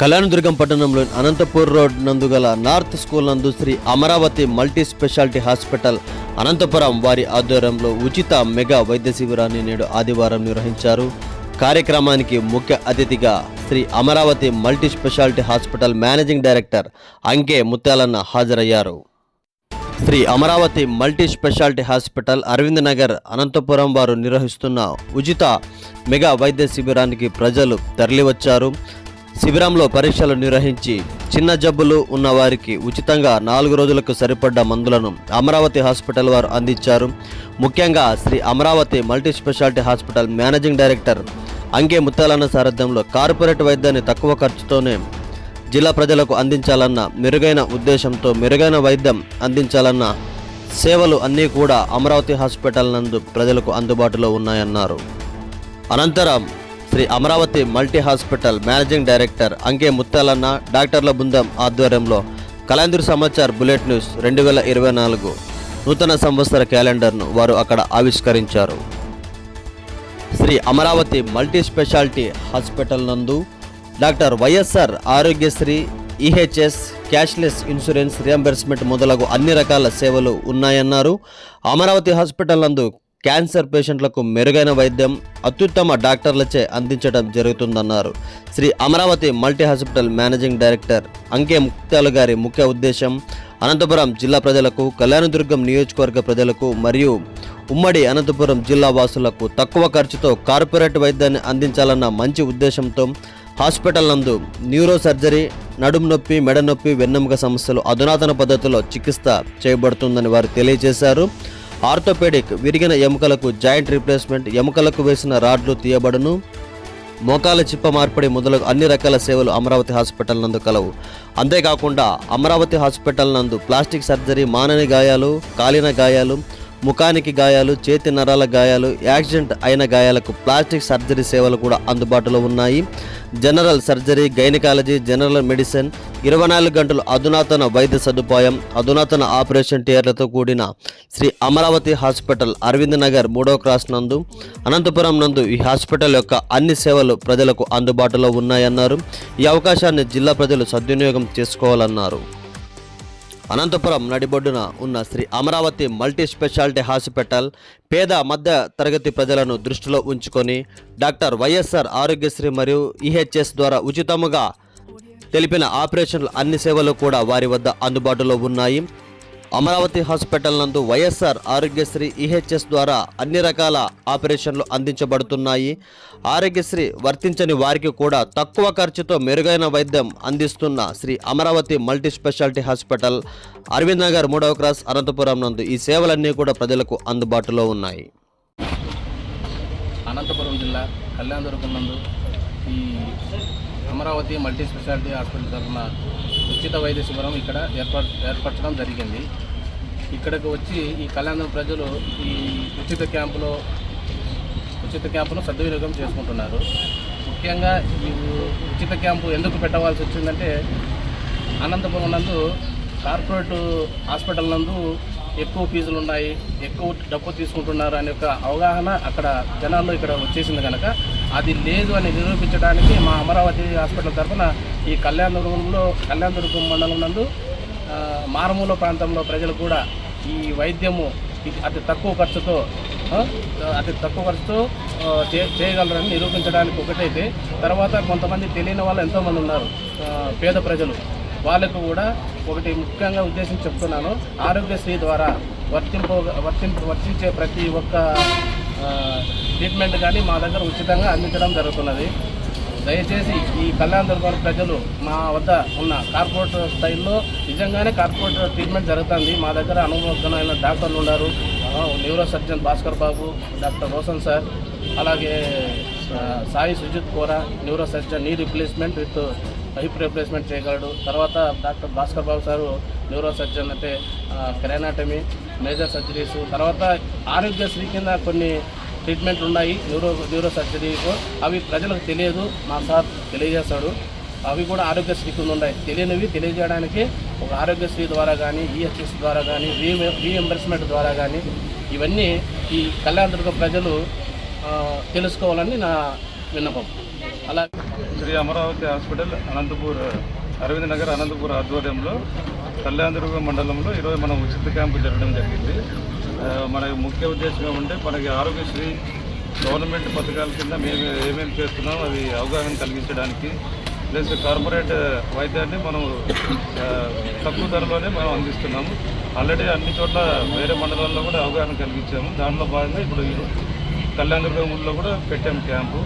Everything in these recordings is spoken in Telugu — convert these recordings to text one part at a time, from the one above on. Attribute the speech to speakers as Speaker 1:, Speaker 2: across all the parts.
Speaker 1: కళ్యాణదుర్గం పట్టణంలోని అనంతపూర్ రోడ్ నందు గల నార్త్ స్కూల్ నందు Sri Amaravati multi speciality hospital Anantapuram వారి ఆధ్వర్యంలో ఉచిత మెగా వైద్య శిబిరాన్ని నేడు ఆదివారం నిర్వహించారు. కార్యక్రమానికి ముఖ్య అతిథిగా Sri Amaravati multi speciality hospital managing director Anke Mutyalanna హాజరయ్యారు. Sri Amaravati multi speciality hospital Aravind Nagar Anantapuram వారు నిర్వహిస్తున్న ఉచిత మెగా వైద్య శిబిరానికి ప్రజలు తరలివచ్చారు. శిబిరంలో పరీక్షలు నిర్వహించి చిన్న జబ్బులు ఉన్నవారికి ఉచితంగా నాలుగు రోజులకు సరిపడ్డ మందులను అమరావతి హాస్పిటల్ వారు అందించారు. ముఖ్యంగా Sri Amaravati multi speciality hospital managing director Anke Mutyalanna సారథ్యంలో కార్పొరేట్ వైద్యాన్ని తక్కువ ఖర్చుతోనే జిల్లా ప్రజలకు అందించాలన్న మెరుగైన ఉద్దేశంతో మెరుగైన వైద్యం అందించాలన్న సేవలు అన్నీ కూడా అమరావతి హాస్పిటల్ నందు ప్రజలకు అందుబాటులో ఉన్నాయన్నారు. అనంతరం Sri Amaravati multi hospital managing director Anke Muttalanna డాక్టర్ల బృందం ఆధ్వర్యంలో కలాందూర్ సమాచార్ బులెట్ న్యూస్ రెండు వేల ఇరవై నాలుగు నూతన సంవత్సర క్యాలెండర్ను వారు అక్కడ ఆవిష్కరించారు. Sri Amaravati multi speciality hospital నందు doctor YSR Aarogyasri EHS cashless insurance reimbursement మొదలగు అన్ని రకాల సేవలు ఉన్నాయన్నారు. అమరావతి హాస్పిటల్ నందు క్యాన్సర్ పేషెంట్లకు మెరుగైన వైద్యం అత్యుత్తమ డాక్టర్లచే అందించడం జరుగుతుందన్నారు. Sri Amaravati multi hospital managing director Anke Muktalu గారి ముఖ్య ఉద్దేశం అనంతపురం జిల్లా ప్రజలకు కళ్యాణదుర్గం నియోజకవర్గ ప్రజలకు మరియు ఉమ్మడి అనంతపురం జిల్లా వాసులకు తక్కువ ఖర్చుతో కార్పొరేట్ వైద్యాన్ని అందించాలన్న మంచి ఉద్దేశంతో హాస్పిటల్ నందు న్యూరో సర్జరీ నడుము నొప్పి మెడ నొప్పి వెన్నెముక సమస్యలు అధునాతన పద్ధతిలో చికిత్స చేయబడుతుందని వారు తెలియజేశారు. ఆర్థోపెడిక్ విరిగిన ఎముకలకు జాయింట్ రీప్లేస్మెంట్ ఎముకలకు వేసిన రాడ్లు తీయబడును. మోకాల చిప్ప మార్పిడి మొదలగు అన్ని రకాల సేవలు అమరావతి హాస్పిటల్ నందు కలవు. అంతేకాకుండా అమరావతి హాస్పిటల్ నందు ప్లాస్టిక్ సర్జరీ మానని గాయాలు కాలిన గాయాలు ముఖానికి గాయాలు చేతి నరాల గాయాలు యాక్సిడెంట్ అయిన గాయాలకు ప్లాస్టిక్ సర్జరీ సేవలు కూడా అందుబాటులో ఉన్నాయి. General surgery gynaecology general medicine ఇరవై నాలుగు గంటలు అధునాతన వైద్య సదుపాయం అధునాతన ఆపరేషన్ థియేటర్లతో కూడిన శ్రీ అమరావతి హాస్పిటల్ అరవింద్ నగర్ మూడో క్రాస్ నందు అనంతపురం నందు ఈ హాస్పిటల్ యొక్క అన్ని సేవలు ప్రజలకు అందుబాటులో ఉన్నాయన్నారు. ఈ అవకాశాన్ని జిల్లా ప్రజలు సద్వినియోగం చేసుకోవాలన్నారు. అనంతపురం నడిబొడ్డున ఉన్న Sri Amaravati multi speciality hospital పేద మధ్య తరగతి ప్రజలను దృష్టిలో ఉంచుకొని డాక్టర్ వైఎస్ఆర్ ఆరోగ్యశ్రీ మరియు ఈహెచ్ఎస్ ద్వారా ఉచితముగా తెలిపిన ఆపరేషన్లు అన్ని సేవలు కూడా వారి వద్ద అందుబాటులో ఉన్నాయి. అమరావతి హాస్పిటల్ నందు వైఎస్ఆర్ ఆరోగ్యశ్రీ ఈహెచ్ఎస్ ద్వారా అన్ని రకాల ఆపరేషన్లు అందించబడుతున్నాయి. ఆరోగ్యశ్రీ వర్తించని వారికి కూడా తక్కువ ఖర్చుతో మెరుగైన వైద్యం అందిస్తున్న Sri Amaravati multi speciality hospital Aravind Nagar మూడవ క్రాస్ అనంతపురం నందు ఈ సేవలన్నీ కూడా ప్రజలకు అందుబాటులో ఉన్నాయి.
Speaker 2: అనంతపురం జిల్లా కళ్యాణదుర్గం నందు ఈ అమరావతి మల్టీ స్పెషాలిటీ హాస్పిటల్ తరఫున ఉచిత వైద్య శిబిరం ఇక్కడ ఏర్పర్ ఏర్పరచడం జరిగింది. ఇక్కడికి వచ్చి ఈ కళ్యాణం ప్రజలు ఈ ఉచిత క్యాంపులో ఉచిత క్యాంపును సద్వినియోగం చేసుకుంటున్నారు. ముఖ్యంగా ఈ ఉచిత క్యాంపు ఎందుకు పెట్టవలసి వచ్చిందంటే అనంతపురం నందు కార్పొరేట్ హాస్పిటల్ నందు ఎక్కువ ఫీజులు ఉన్నాయి ఎక్కువ డబ్బు తీసుకుంటున్నారు అనే ఒక అవగాహన అక్కడ జనాల్లో ఇక్కడ వచ్చేసింది కనుక అది లేదు అని నిరూపించడానికి మా అమరావతి హాస్పిటల్ తరఫున ఈ కళ్యాణదుర్గంలో కళ్యాణదుర్గం మండలం నందు మారుమూల ప్రాంతంలో ప్రజలు కూడా ఈ వైద్యము అతి తక్కువ ఖర్చుతో అతి తక్కువ ఖర్చుతో చే- చేయగలరని నిరూపించడానికి ఒకటైతే తర్వాత కొంతమంది తెలియని వాళ్ళు ఎంతోమంది ఉన్నారు పేద ప్రజలు. వాళ్ళకు కూడా ఒకటి ముఖ్యంగా ఉద్దేశం చెప్తున్నాను. ఆరోగ్యశ్రీ ద్వారా వర్తింపు వర్తింపు వర్తించే ప్రతి ఒక్క ట్రీట్మెంట్ కానీ మా దగ్గర ఉచితంగా అందించడం జరుగుతున్నది. దయచేసి ఈ కళ్యాణ దుర్గం ప్రజలు మా వద్ద ఉన్న కార్పొరేట్ స్థాయిలో నిజంగానే కార్పొరేట్ ట్రీట్మెంట్ జరుగుతుంది. మా దగ్గర అనుభవజ్ఞమైన డాక్టర్లు ఉన్నారు. Neuro surgeon Bhaskar Babu doctor Roshan sir అలాగే సాయి సుజిత్ కోరా neuro surgeon knee replacement with hip replacement చేయగలడు. తర్వాత doctor Bhaskar Babu sir neuro surgeon అంటే కెరానాటమీ మేజర్ సర్జరీస్ తర్వాత ఆరోగ్యశ్రీ కింద కొన్ని ట్రీట్మెంట్ ఉన్నాయి న్యూరో న్యూరో సర్జరీకు అవి ప్రజలకు తెలియదు మా సార్ తెలియజేస్తాడు అవి కూడా ఆరోగ్యశ్రీ కింద ఉన్నాయి. తెలియనివి తెలియజేయడానికి ఒక ఆరోగ్యశ్రీ ద్వారా కానీ ఈఎస్ఎస్ ద్వారా కానీ రీఎంబర్స్మెంట్ ద్వారా కానీ ఇవన్నీ ఈ కళ్యాణ ప్రజలు తెలుసుకోవాలని నా విన్నపం. అలా
Speaker 3: శ్రీ అమరావతి హాస్పిటల్ అనంతపూర్ అరవింద్ నగర్ అనంతపూర్ ఆధ్వర్యంలో కళ్యాణదుర్గ మండలంలో ఈరోజు మనం ఉచిత క్యాంపు జరగడం జరిగింది. మన ముఖ్య ఉద్దేశం ఏమంటే మనకి ఆరోగ్యశ్రీ గవర్నమెంట్ పథకాల కింద మేము ఏమేమి చేస్తున్నాం అవి అవగాహన కలిగించడానికి. ప్లస్ కార్పొరేట్ వైద్యాన్ని మనం తక్కువ ధరలోనే మనం అందిస్తున్నాము. ఆల్రెడీ అన్ని చోట్ల వేరే మండలాల్లో కూడా అవగాహన కలిగించాము. దానిలో భాగంగా ఇప్పుడు ఈ కళ్యాణదుర్గం ఊళ్ళో కూడా పెట్టాం క్యాంపు.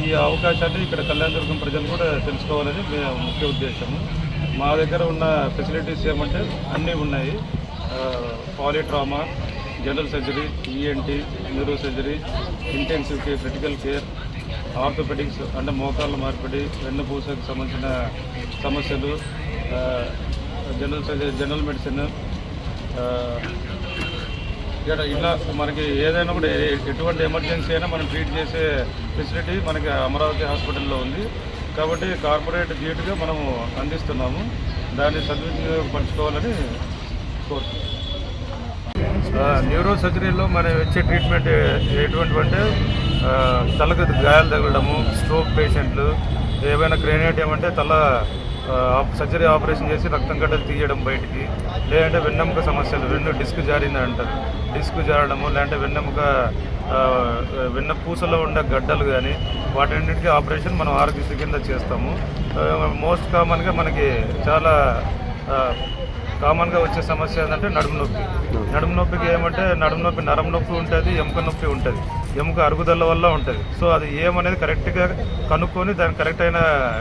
Speaker 3: ఈ అవకాశాన్ని ఇక్కడ కళ్యాణదుర్గం ప్రజలు కూడా తెలుసుకోవాలని మేము ముఖ్య ఉద్దేశము. మా దగ్గర ఉన్న ఫెసిలిటీస్ ఏమంటే అన్నీ ఉన్నాయి. Polytrauma general surgery ENT neuro surgery intensive care critical care orthopaedics అంటే మోకాళ్ళ మార్పిడి వెన్నుపూసకు సంబంధించిన సమస్యలు జనరల్ సర్జరీ జనరల్ మెడిసిన్ ఇక్కడ ఇలా మనకి ఏదైనా కూడా ఎటువంటి ఎమర్జెన్సీ అయినా మనం ట్రీట్ చేసే ఫెసిలిటీ మనకి అమరావతి హాస్పిటల్లో ఉంది. కాబట్టి కార్పొరేట్ జీటుగా మనము అందిస్తున్నాము. దాన్ని సద్వినియోగపరచుకోవాలని కోరుతున్నాం. న్యూరో సర్జరీలో మనం ఇచ్చే ట్రీట్మెంట్ ఎటువంటి అంటే తలకు గాయాలు తగలడము స్ట్రోక్ పేషెంట్లు ఏవైనా క్రేనియట్ ఏమంటే తల సర్జరీ ఆపరేషన్ చేసి రక్తం గడ్డలు తీయడం బయటికి లేదంటే వెన్నెముక సమస్యలు వెన్ను డిస్క్ జారింది అంటారు. డిస్క్ జారడము లేదంటే వెన్నెముక వెన్న పూసలో ఉండే గడ్డలు కానీ వాటన్నిటికీ ఆపరేషన్ మనం ఆరోగ్యశ్రీ కింద చేస్తాము. మోస్ట్ కామన్గా మనకి చాలా కామన్గా వచ్చే సమస్య ఏంటంటే నడుము నొప్పి. నడుము నొప్పికి ఏమంటే నడుము నొప్పి నరం నొప్పి ఉంటుంది ఎముక నొప్పి ఉంటుంది ఎముక అరుగుదల వల్ల ఉంటుంది. సో అది ఏమనేది కరెక్ట్గా కనుక్కొని దానికి కరెక్ట్ అయిన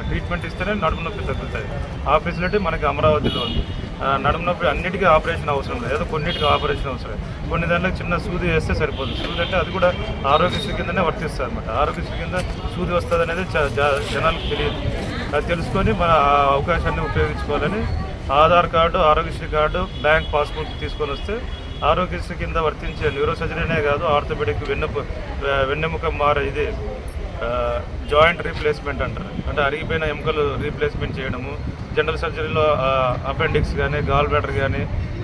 Speaker 3: ట్రీట్మెంట్ ఇస్తేనే నడుము నొప్పి తగ్గుతుంది ఆ ఫెసిలిటీ మనకి అమరావతిలో ఉంది. ఆ, నడుము నొప్పి అన్నిటికీ ఆపరేషన్ అవసరం లేదు. ఏదో కొన్నిటికి ఆపరేషన్ అవసరం కొన్ని దాంట్లో చిన్న సూది వేస్తే సరిపోతుంది సూది అంటే అది కూడా ఆరోగ్యశ్రీ కిందనే వర్తిస్తుంది అనమాట ఆరోగ్యశ్రీ కింద సూది వస్తుంది అనేది చ- జనాలకు తెలియదు. అది తెలుసుకొని మన ఆ అవకాశాన్ని ఉపయోగించుకోవాలని Aadhaar card Aarogyasri card bank passbook తీసుకొని వస్తే ఆరోగ్యశ్రీ కింద వర్తించే న్యూరో సర్జరీనే కాదు ఆర్థోపెడిక్ వెన్నెపు వెన్నెముక మార ఇది జాయింట్ రీప్లేస్మెంట్ అంటారు. అంటే అరిగిపోయిన ఎముకలు రీప్లేస్మెంట్ చేయడము జనరల్ సర్జరీలో అపెండిక్స్ కానీ గాల్ బ్లాడర్ కానీ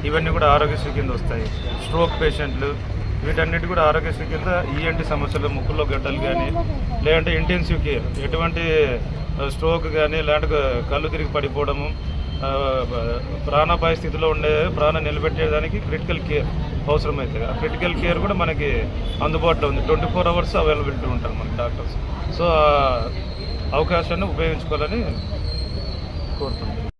Speaker 3: ఇవన్నీ కూడా ఆరోగ్యశ్రీ కింద వస్తాయి. స్ట్రోక్ పేషెంట్లు వీటన్నిటి కూడా ఆరోగ్యశ్రీ కింద ఈఎన్టీ సమస్యలు ముక్కులో గడ్డలు కానీ లేదంటే ఇంటెన్సివ్ కేర్ ఎటువంటి స్ట్రోక్ కానీ లేదంటే కళ్ళు తిరిగి పడిపోవడము ప్రాణాపాయ స్థితిలో ఉండే ప్రాణం నిలబెట్టేదానికి క్రిటికల్ కేర్ అవసరమవుతుంది ఆ క్రిటికల్ కేర్ కూడా మనకి అందుబాటులో ఉంది. ట్వంటీ ఫోర్ అవర్స్ అవైలబిలిటీ ఉంటారు మన డాక్టర్స్ సో ఆ అవకాశాన్ని ఉపయోగించుకోవాలని కోరుతున్నాను.